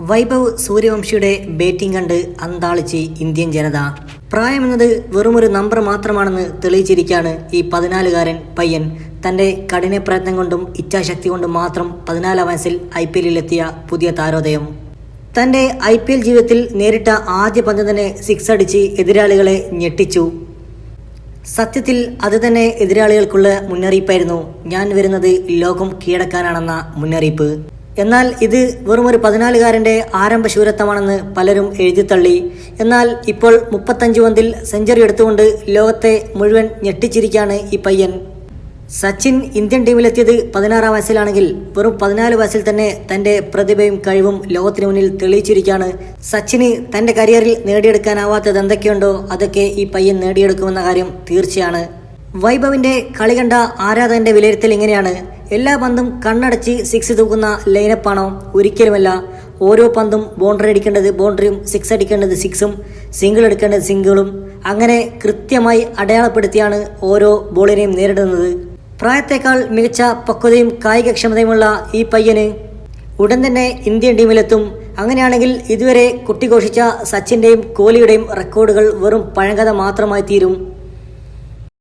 വൈഭവ് സൂര്യവംശിയുടെ ബേറ്റിംഗ് കണ്ട് അന്താളിച്ച് ഇന്ത്യൻ ജനത. പ്രായമെന്നത് വെറുമൊരു നമ്പർ മാത്രമാണെന്ന് തെളിയിച്ചിരിക്കുകയാണ് ഈ പതിനാലുകാരൻ പയ്യൻ. തന്റെ കഠിന പ്രയത്നം കൊണ്ടും ഇച്ഛാശക്തി കൊണ്ടും മാത്രം പതിനാലാം വയസ്സിൽ ഐ പി എല്ലിലെത്തിയ പുതിയ താരോദയം. തന്റെ ഐ പി എൽ ജീവിതത്തിൽ നേരിട്ട ആദ്യ പന്ത് തന്നെ സിക്സ് അടിച്ച് എതിരാളികളെ ഞെട്ടിച്ചു. സത്യത്തിൽ അത് തന്നെ എതിരാളികൾക്കുള്ള മുന്നറിയിപ്പായിരുന്നു. ഞാൻ വരുന്നത് ലോകം കീഴടക്കാനാണെന്ന മുന്നറിയിപ്പ്. എന്നാൽ ഇത് വെറും ഒരു പതിനാലുകാരന്റെ ആരംഭ ശൂരത്വമാണെന്ന് പലരും എഴുതിത്തള്ളി. എന്നാൽ ഇപ്പോൾ മുപ്പത്തഞ്ച് പന്തിൽ സെഞ്ചുറി എടുത്തുകൊണ്ട് ലോകത്തെ മുഴുവൻ ഞെട്ടിച്ചിരിക്കുകയാണ് ഈ പയ്യൻ. സച്ചിൻ ഇന്ത്യൻ ടീമിലെത്തിയത് പതിനാറാം വയസ്സിലാണെങ്കിൽ വെറും പതിനാല് വയസ്സിൽ തന്നെ തന്റെ പ്രതിഭയും കഴിവും ലോകത്തിന് മുന്നിൽ തെളിയിച്ചിരിക്കുകയാണ്. സച്ചിന് തന്റെ കരിയറിൽ നേടിയെടുക്കാനാവാത്തത് എന്തൊക്കെയുണ്ടോ അതൊക്കെ ഈ പയ്യൻ നേടിയെടുക്കുമെന്ന കാര്യം തീർച്ചയാണ്. വൈഭവിന്റെ കളി കണ്ട ആരാധകന്റെ വിലയിരുത്തൽ ഇങ്ങനെയാണ്. എല്ലാ പന്തും കണ്ണടച്ച് സിക്സ് തൂക്കുന്ന ലൈനപ്പാണോ ഒരിക്കലുമല്ല. ഓരോ പന്തും ബൗണ്ടറി അടിക്കേണ്ടത് ബൗണ്ടറിയും സിക്സ് അടിക്കേണ്ടത് സിക്സും സിംഗിൾ എടുക്കേണ്ടത് സിംഗിളും അങ്ങനെ കൃത്യമായി അടയാളപ്പെടുത്തിയാണ് ഓരോ ബോളിനെയും നേരിടുന്നത്. പ്രായത്തേക്കാൾ മികച്ച പക്വതയും കായികക്ഷമതയുമുള്ള ഈ പയ്യന് ഉടൻ തന്നെ ഇന്ത്യൻ ടീമിലെത്തും അങ്ങനെയാണെങ്കിൽ ഇതുവരെ കുട്ടിഘോഷിച്ച സച്ചിന്റെയും കോഹ്ലിയുടെയും റെക്കോർഡുകൾ വെറും പഴങ്കഥ മാത്രമായി തീരും.